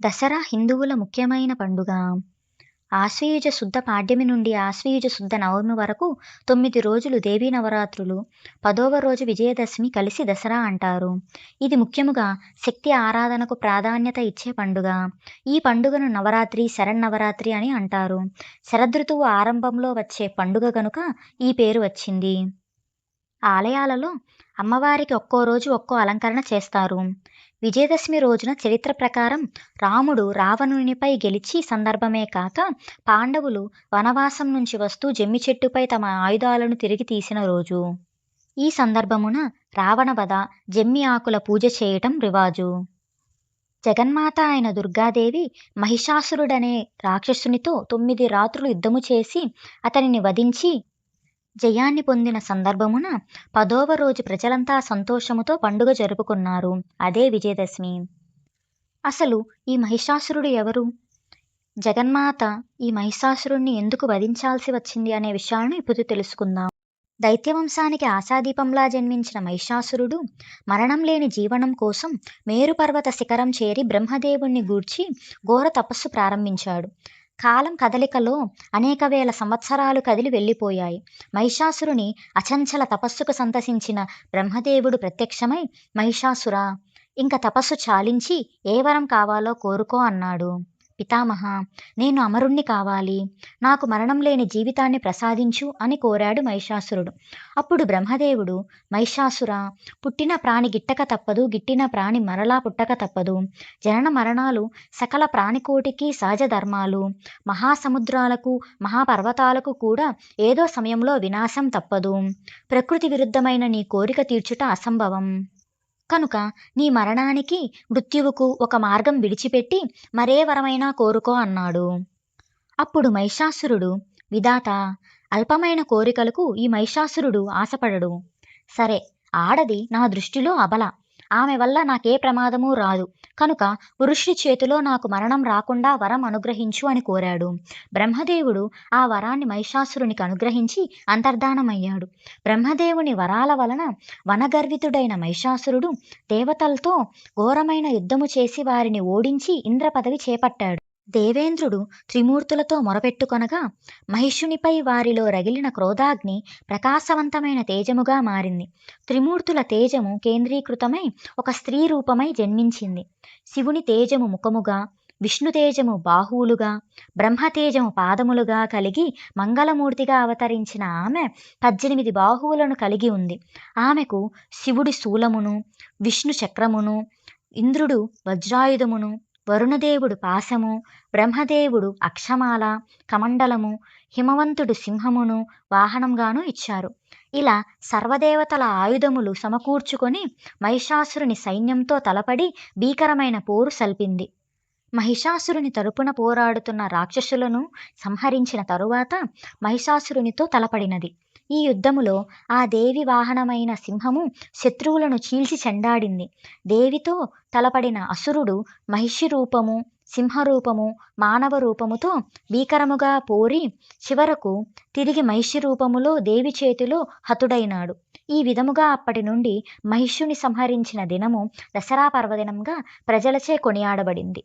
దసరా హిందువుల ముఖ్యమైన పండుగ. ఆశ్వయుజ శుద్ధ పాడ్యమి నుండి ఆశ్వయుజ శుద్ధ నవమి వరకు తొమ్మిది రోజులు దేవీ నవరాత్రులు. పదవ రోజు విజయదశమి కలిసి దసరా అంటారు. ఇది ముఖ్యముగా శక్తి ఆరాధనకు ప్రాధాన్యత ఇచ్చే పండుగ. ఈ పండుగను నవరాత్రి శరన్నవరాత్రి అని అంటారు. శరదృతువు ఆరంభంలో వచ్చే పండుగ గనుక ఈ పేరు వచ్చింది. ఆలయాలలో అమ్మవారికి ఒక్కో రోజు ఒక్కో అలంకరణ చేస్తారు. విజయదశమి రోజున చరిత్ర ప్రకారం రాముడు రావణునిపై గెలిచి సందర్భమే కాక పాండవులు వనవాసం నుంచి వస్తూ జమ్మి చెట్టుపై తమ ఆయుధాలను తిరిగి తీసిన రోజు. ఈ సందర్భమున రావణవధ జమ్మి ఆకుల పూజ చేయటం రివాజు. జగన్మాత అయిన దుర్గాదేవి మహిషాసురుడనే రాక్షసునితో తొమ్మిది రాత్రులు యుద్ధము చేసి అతనిని వధించి జయాన్ని పొందిన సందర్భమున పదోవ రోజు ప్రజలంతా సంతోషముతో పండుగ జరుపుకున్నారు. అదే విజయదశమి. అసలు ఈ మహిషాసురుడు ఎవరు? జగన్మాత ఈ మహిషాసురుణ్ణి ఎందుకు వధించాల్సి వచ్చింది అనే విషయాలను ఇప్పుడు తెలుసుకుందాం. దైత్యవంశానికి ఆశాదీపంలా జన్మించిన మహిషాసురుడు మరణం లేని జీవనం కోసం మేరుపర్వత శిఖరం చేరి బ్రహ్మదేవుణ్ణి గూర్చి ఘోర తపస్సు ప్రారంభించాడు. కాలం కదలికలో అనేక వేల సంవత్సరాలు కదిలి వెళ్ళిపోయాయి. మహిషాసురుని అచంచల తపస్సుకు సంతసించిన బ్రహ్మదేవుడు ప్రత్యక్షమై మహిషాసురా ఇంక తపస్సు చాలించి ఏ వరం కావాలో కోరుకో అన్నాడు. పితామహ నేను అమరుణ్ణి కావాలి. నాకు మరణం లేని జీవితాన్ని ప్రసాదించు అని కోరాడు మహిషాసురుడు. అప్పుడు బ్రహ్మదేవుడు మహిషాసుర పుట్టిన ప్రాణి గిట్టక తప్పదు గిట్టిన ప్రాణి మరలా పుట్టక తప్పదు. జనన మరణాలు సకల ప్రాణికోటికి సహజ ధర్మాలు. మహాసముద్రాలకు మహాపర్వతాలకు కూడా ఏదో సమయంలో వినాశం తప్పదు. ప్రకృతి విరుద్ధమైన నీ కోరిక తీర్చుట అసంభవం. కనుక నీ మరణానికి మృత్యువుకు ఒక మార్గం విడిచిపెట్టి మరే వరమైనా కోరుకో అన్నాడు. అప్పుడు మహిషాసురుడు విధాత అల్పమైన కోరికలకు ఈ మహిషాసురుడు ఆశపడడు. సరే ఆడది నా దృష్టిలో అబల. ఆమె వల్ల నాకే ప్రమాదము రాదు. కనుక పురుషుడి చేతిలో నాకు మరణం రాకుండా వరం అనుగ్రహించు అని కోరాడు. బ్రహ్మదేవుడు ఆ వరాన్ని మహిషాసురునికి అనుగ్రహించి అంతర్ధానమయ్యాడు. బ్రహ్మదేవుని వరాల వలన వనగర్వితుడైన మహిషాసురుడు దేవతలతో ఘోరమైన యుద్ధము చేసి వారిని ఓడించి ఇంద్ర పదవి చేపట్టాడు. దేవేంద్రుడు త్రిమూర్తులతో మొరపెట్టుకొనగా మహిషునిపై వారిలో రగిలిన క్రోధాగ్ని ప్రకాశవంతమైన తేజముగా మారింది. త్రిమూర్తుల తేజము కేంద్రీకృతమై ఒక స్త్రీ రూపమై జన్మించింది. శివుని తేజము ముఖముగా విష్ణుతేజము బాహువులుగా బ్రహ్మతేజము పాదములుగా కలిగి మంగళమూర్తిగా అవతరించిన ఆమె పద్దెనిమిది బాహువులను కలిగి ఉంది. ఆమెకు శివుడి శూలమును విష్ణు చక్రమును ఇంద్రుడు వజ్రాయుధమును వరుణదేవుడు పాశము బ్రహ్మదేవుడు అక్షమాల కమండలము హిమవంతుడు సింహమును వాహనంగాను ఇచ్చారు. ఇలా సర్వదేవతల ఆయుధములు సమకూర్చుకొని మహిషాసురుని సైన్యంతో తలపడి భీకరమైన పోరు సల్పింది. మహిషాసురుని తరపున పోరాడుతున్న రాక్షసులను సంహరించిన తరువాత మహిషాసురునితో తలపడినది. ఈ యుద్ధములో ఆ దేవి వాహనమైన సింహము శత్రువులను చీల్చి చెండాడింది. దేవితో తలపడిన అసురుడు మహిషి రూపము సింహరూపము మానవ రూపముతో భీకరముగా పోరి చివరకు తిరిగి మహిషి రూపములో దేవి చేతిలో హతుడైనాడు. ఈ విధముగా అప్పటి నుండి మహిషుని సంహరించిన దినము దసరా పర్వదినంగా ప్రజలచే కొనియాడబడింది.